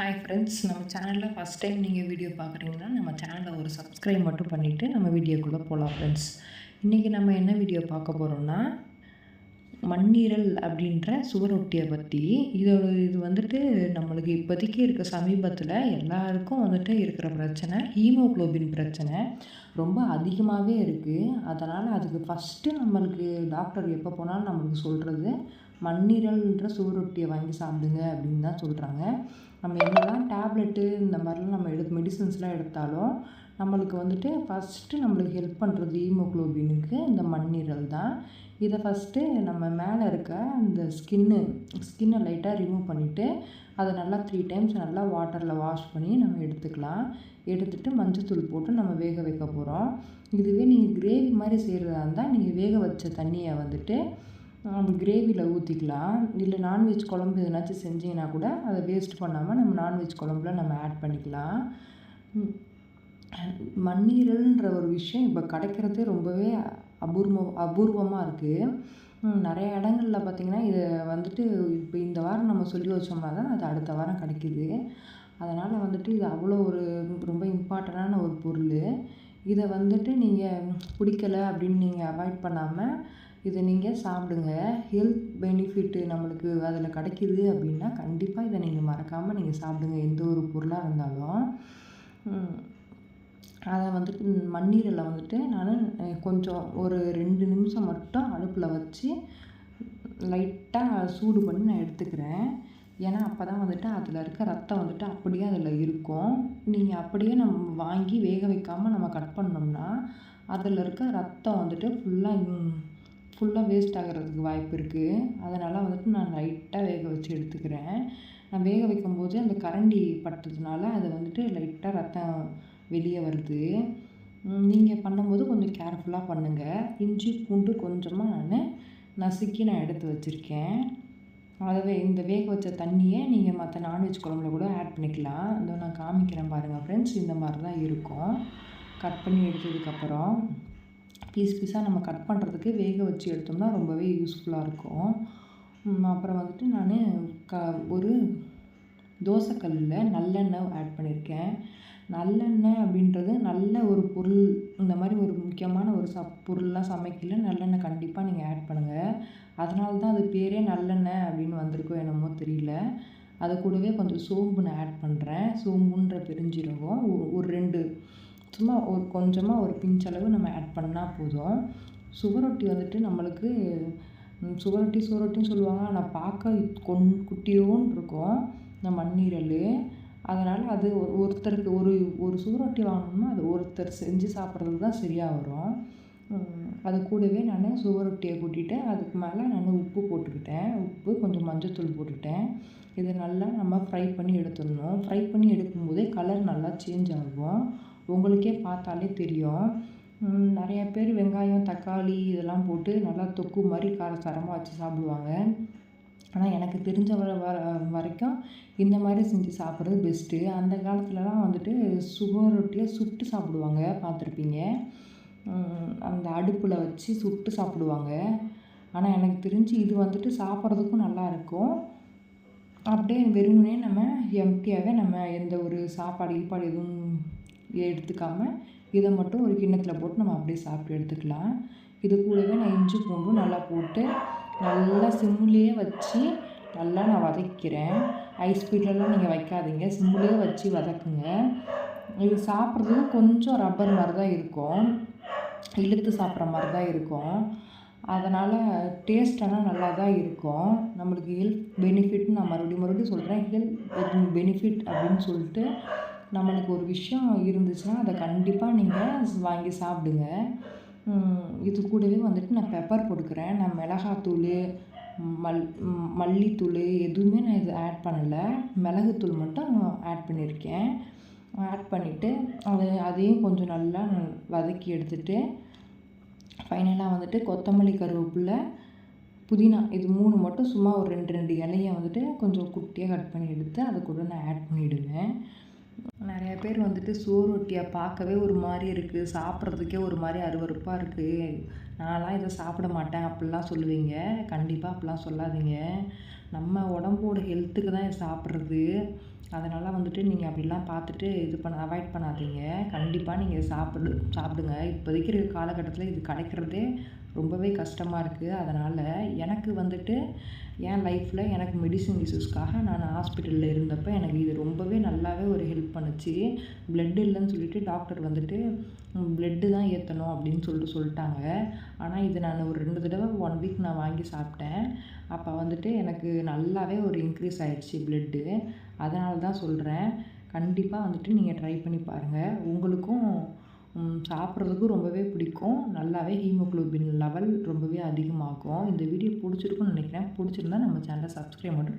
Hi friends நம்ம சேனலில் first time நீங்கள் வீடியோ பார்க்குறீங்கன்னா நம்ம சேனலில் ஒரு சப்ஸ்கிரைப் மட்டும் பண்ணிவிட்டு நம்ம வீடியோக்குள்ளே போகலாம் ஃப்ரெண்ட்ஸ் இன்றைக்கி நம்ம என்ன வீடியோ பார்க்க போகிறோம்னா மண்ணீரல் அப்படின்ற சுவரொட்டியை பற்றி இதோட இது வந்துட்டு நம்மளுக்கு இப்போதைக்கு இருக்க சமீபத்தில் எல்லாருக்கும் வந்துட்டு இருக்கிற பிரச்சனை ஹீமோக்ளோபின் பிரச்சனை ரொம்ப அதிகமாகவே இருக்குது அதனால் அதுக்கு ஃபஸ்ட்டு நம்மளுக்கு டாக்டர் எப்போ போனாலும் நம்மளுக்கு சொல்கிறது மண்ணீரல்ன்ற சுவரொட்டியை வாங்கி சாப்பிடுங்க அப்படின்னு தான் சொல்கிறாங்க நம்ம என்னெல்லாம் டேப்லெட்டு இந்த மாதிரிலாம் நம்ம எடு மெடிசன்ஸ்லாம் எடுத்தாலும் நம்மளுக்கு வந்துட்டு ஃபஸ்ட்டு நம்மளுக்கு ஹெல்ப் பண்ணுறது ஹீமோக்ளோபினுக்கு இந்த மண்ணீரல் தான். இதை ஃபஸ்ட்டு நம்ம மேலே இருக்க அந்த ஸ்கின்னு ஸ்கின்னை லைட்டாக ரிமூவ் பண்ணிவிட்டு அதை நல்லா த்ரீ டைம்ஸ் நல்லா வாட்டரில் வாஷ் பண்ணி நம்ம எடுத்துக்கலாம். எடுத்துகிட்டு மஞ்சத்தூள் போட்டு நம்ம வேக வைக்க போகிறோம் இதுவே நீங்கள் கிரேவி மாதிரி செய்கிறதா இருந்தால் நீங்கள் வேக வச்ச தண்ணியை வந்துட்டு கிரேவியில் ஊற்றிக்கலாம் இல்லை நான்வெஜ் குழம்பு எதனாச்சும் செஞ்சிங்கன்னா கூட அதை வேஸ்ட் பண்ணாமல் நம்ம நான்வெஜ் குழம்புல நம்ம ஆட் பண்ணிக்கலாம். மண்ணீரல்ன்ற ஒரு விஷயம் இப்போ கிடைக்கிறதே ரொம்பவே அபூர்வம் அபூர்வமாக இருக்குது நிறைய இடங்களில் பார்த்திங்கன்னா இதை வந்துட்டு இப்போ இந்த வாரம் நம்ம சொல்லி வச்சோம்னா தான் அது அடுத்த வாரம் கிடைக்கிது. அதனால் வந்துட்டு இது அவ்வளோ ஒரு ரொம்ப இம்பார்ட்டண்ட்டான ஒரு பொருள். இதை வந்துட்டு நீங்கள் பிடிக்கல அப்படின்னு நீங்கள் அவாய்ட் பண்ணாமல் இதை நீங்கள் சாப்பிடுங்க. ஹெல்த் பெனிஃபிட்டு நம்மளுக்கு அதில் கிடைக்கிது அப்படின்னா கண்டிப்பாக இதை நீங்கள் மறக்காமல் நீங்கள் சாப்பிடுங்க. எந்த ஒரு பொருளாக இருந்தாலும். அதை வந்துட்டு மண்ணீரில் வந்துட்டு நான் கொஞ்சம் ஒரு ரெண்டு நிமிஷம் மட்டும் அடுப்பில் வச்சு லைட்டாக சூடு பண்ணி நான் எடுத்துக்கிறேன். ஏன்னா அப்போ தான் வந்துட்டு அதில் இருக்க ரத்தம் வந்துட்டு அப்படியே அதில் இருக்கும். நீங்கள் அப்படியே நம்ம வாங்கி வேக வைக்காமல் நம்ம கட் பண்ணோம்னா அதில் இருக்க ரத்தம் வந்துட்டு ஃபுல்லாக ஃபுல்லாக வேஸ்ட் ஆகிறதுக்கு வாய்ப்பு இருக்குது அதனால் வந்துட்டு நான் லைட்டாக வேக வச்சு எடுத்துக்கிறேன். நான் வேக வைக்கும்போது அந்த கரண்டி பட்டதுனால அது வந்துட்டு லைட்டாக ரத்தம் வெளியே வருது. நீங்கள் பண்ணும்போது கொஞ்சம் கேர்ஃபுல்லாக பண்ணுங்கள் இஞ்சி பூண்டு கொஞ்சமாக நான் நசுக்கி நான் எடுத்து வச்சுருக்கேன். அதவே இந்த வேக வச்ச தண்ணியை நீங்கள் மற்ற நான்வெஜ் குழம்புல கூட ஆட் பண்ணிக்கலாம். இதோ நான் காமிக்கிறேன் பாருங்கள் ஃப்ரெண்ட்ஸ் இந்த மாதிரி தான் இருக்கும். கட் பண்ணி எடுத்ததுக்கப்புறம் பீஸ் பீஸாக நம்ம கட் பண்ணுறதுக்கு வேக வச்சு எடுத்தோம்னா ரொம்பவே யூஸ்ஃபுல்லாக இருக்கும். அப்புறம் வந்துட்டு நான் க ஒரு தோசைக்கல்லில் நல்லெண்ணெய் ஆட் பண்ணியிருக்கேன். நல்லெண்ணெய் அப்படின்றது நல்ல ஒரு பொருள் இந்த மாதிரி ஒரு முக்கியமான ஒரு சப் பொருள்லாம் சமைக்கல நல்லெண்ணெய் கண்டிப்பாக நீங்கள் ஆட் பண்ணுங்கள் அதனால தான் அது பேரே நல்லெண்ணெய் அப்படின்னு வந்திருக்கோ என்னமோ தெரியல. அது கூடவே கொஞ்சம் சோம்பு நான் ஆட் பண்ணுறேன். சோம்புன்ற பெருஞ்சீரகம் ஒரு ரெண்டு சும்மா ஒரு கொஞ்சமாக ஒரு பிஞ்சளவு நம்ம ஆட் பண்ணால் போதும். சுவரொட்டி வந்துட்டு நம்மளுக்கு சுவரொட்டி சுவரொட்டின்னு சொல்லுவாங்க. ஆனால் பார்க்க கொன் குட்டியோன்னு இருக்கும். இந்த மண்ணீரல். அதனால் அது ஒருத்தருக்கு ஒரு ஒரு சுவரொட்டி வாங்கினோம்னா அது ஒருத்தர் செஞ்சு சாப்பிட்றது தான் சரியாக வரும். அது கூடவே நான் சுவரொட்டியை கூட்டிட்டு அதுக்கு மேலே நான் உப்பு போட்டுக்கிட்டேன். உப்பு கொஞ்சம் மஞ்சத்தூள் போட்டுக்கிட்டேன். இதை நல்லா நம்ம ஃப்ரை பண்ணி எடுத்துடணும். ஃப்ரை பண்ணி எடுக்கும்போதே கலர் நல்லா சேஞ்ச் ஆகும். உங்களுக்கே பார்த்தாலே தெரியும். நிறைய பேர் வெங்காயம் தக்காளி இதெல்லாம் போட்டு நல்லா தொக்கு மாதிரி காரசாரமாக வச்சு சாப்பிடுவாங்க. ஆனால் எனக்கு தெரிஞ்ச வர வர வரைக்கும் இந்த மாதிரி செஞ்சு சாப்பிட்றது பெஸ்ட்டு அந்த காலத்துலலாம் வந்துட்டு சுகர் ரொட்டியை சுட்டு சாப்பிடுவாங்க. பார்த்துருப்பீங்க. அந்த அடுப்பில் வச்சு சுட்டு சாப்பிடுவாங்க. ஆனால் எனக்கு தெரிஞ்சு இது வந்துட்டு சாப்பிட்றதுக்கும் நல்லாயிருக்கும் அப்படியே வெறுமனே நம்ம எம்டியாகவே நம்ம எந்த ஒரு சாப்பாடு கீப்பாடு எதுவும் எடுத்துக்காமல் இதை மட்டும் ஒரு கிண்ணத்தில் போட்டு நம்ம அப்படியே சாப்பிட்டு எடுத்துக்கலாம். இது கூடவே நான் இஞ்சி பூண்டும் நல்லா போட்டு நல்லா சிம்லேயே வச்சு நல்லா நான் வதக்கிறேன். ஐஸ் ஸ்பீட்லலாம் நீங்கள் வைக்காதீங்க. சிம்லேயே வச்சு வதக்குங்க. இது சாப்பிட்றதுக்கு கொஞ்சம் ரப்பர் மாதிரி தான் இருக்கும். இழுத்து சாப்பிட்ற மாதிரி தான் இருக்கும். அதனால் டேஸ்ட் ஆனால் நல்லா தான் இருக்கும். நம்மளுக்கு ஹெல்த் பெனிஃபிட்னு நான் மறுபடியும் மறுபடியும் சொல்கிறேன் ஹெல்த் பெனிஃபிட் அப்படின்னு சொல்லிட்டு நம்மளுக்கு ஒரு விஷயம் இருந்துச்சுன்னா அதை கண்டிப்பாக நீங்கள் வாங்கி சாப்பிடுங்க. இது கூடவே வந்துட்டு நான் பெப்பர் போட்டுக்கிறேன். நான் மிளகாத்தூள் மல் மல்லித்தூள் எதுவுமே நான் இது ஆட் பண்ணலை. மிளகுத்தூள் மட்டும் ஆட் பண்ணியிருக்கேன். ஆட் பண்ணிவிட்டு அதை அதையும் கொஞ்சம் நல்லா வதக்கி எடுத்துகிட்டு ஃபைனலாக வந்துட்டு கொத்தமல்லி கருவேப்பில்லை புதினா இது மூணு மட்டும் சும்மா ஒரு ரெண்டு ரெண்டு இலையை வந்துட்டு கொஞ்சம் குட்டியாக கட் பண்ணி எடுத்து அதை கூட நான் ஆட் பண்ணிவிடுவேன் நிறைய பேர் வந்துட்டு சோறு ரொட்டியை பார்க்கவே ஒரு மாதிரி இருக்குது சாப்பிட்றதுக்கே ஒரு மாதிரி அருவருப்பாக இருக்குது நான்லாம் இதை சாப்பிட மாட்டேன். அப்படிலாம் சொல்லுவீங்க. கண்டிப்பாக அப்படிலாம் சொல்லாதீங்க. நம்ம உடம்போட ஹெல்த்துக்கு தான் இதை சாப்பிட்றது. அதனால் வந்துட்டு நீங்கள் அப்படிலாம் பார்த்துட்டு இது பண்ண அவாய்ட் பண்ணாதீங்க. கண்டிப்பாக நீங்கள் சாப்பிடு சாப்பிடுங்க. இப்போதைக்கு இருக்கிற காலகட்டத்தில் இது கிடைக்கிறதே ரொம்பவே கஷ்டமாக இருக்குது அதனால் எனக்கு வந்துட்டு என் லைஃப்பில் எனக்கு மெடிசின் இஷ்யூஸ்க்காக நான் ஹாஸ்பிட்டலில் இருந்தப்போ எனக்கு இது ரொம்பவே நல்லாவே ஒரு ஹெல்ப் பண்ணுச்சு. பிளட் இல்லைன்னு சொல்லிட்டு டாக்டர் வந்துட்டு பிளட்டு தான் ஏற்றணும் அப்படின்னு சொல்லிட்டு சொல்லிட்டாங்க. ஆனால் இது நான் ஒரு ரெண்டு தடவை ஒன் வீக் நான் வாங்கி சாப்பிட்டேன். அப்போ வந்துட்டு எனக்கு நல்லாவே ஒரு இன்க்ரீஸ் ஆயிடுச்சு பிளட்டு அதனால தான் சொல்கிறேன் கண்டிப்பாக வந்துட்டு நீங்கள் ட்ரை பண்ணி பாருங்கள் உங்களுக்கும் சாப்பிட்றதுக்கும் ரொம்பவே பிடிக்கும். நல்லாவே ஹீமோகுளோபின் லெவல் ரொம்பவே அதிகமாகும். இந்த வீடியோ பிடிச்சிருக்குன்னு நினைக்கிறேன். பிடிச்சிருந்தா நம்ம சேனலை சப்ஸ்கிரைப் மட்டும்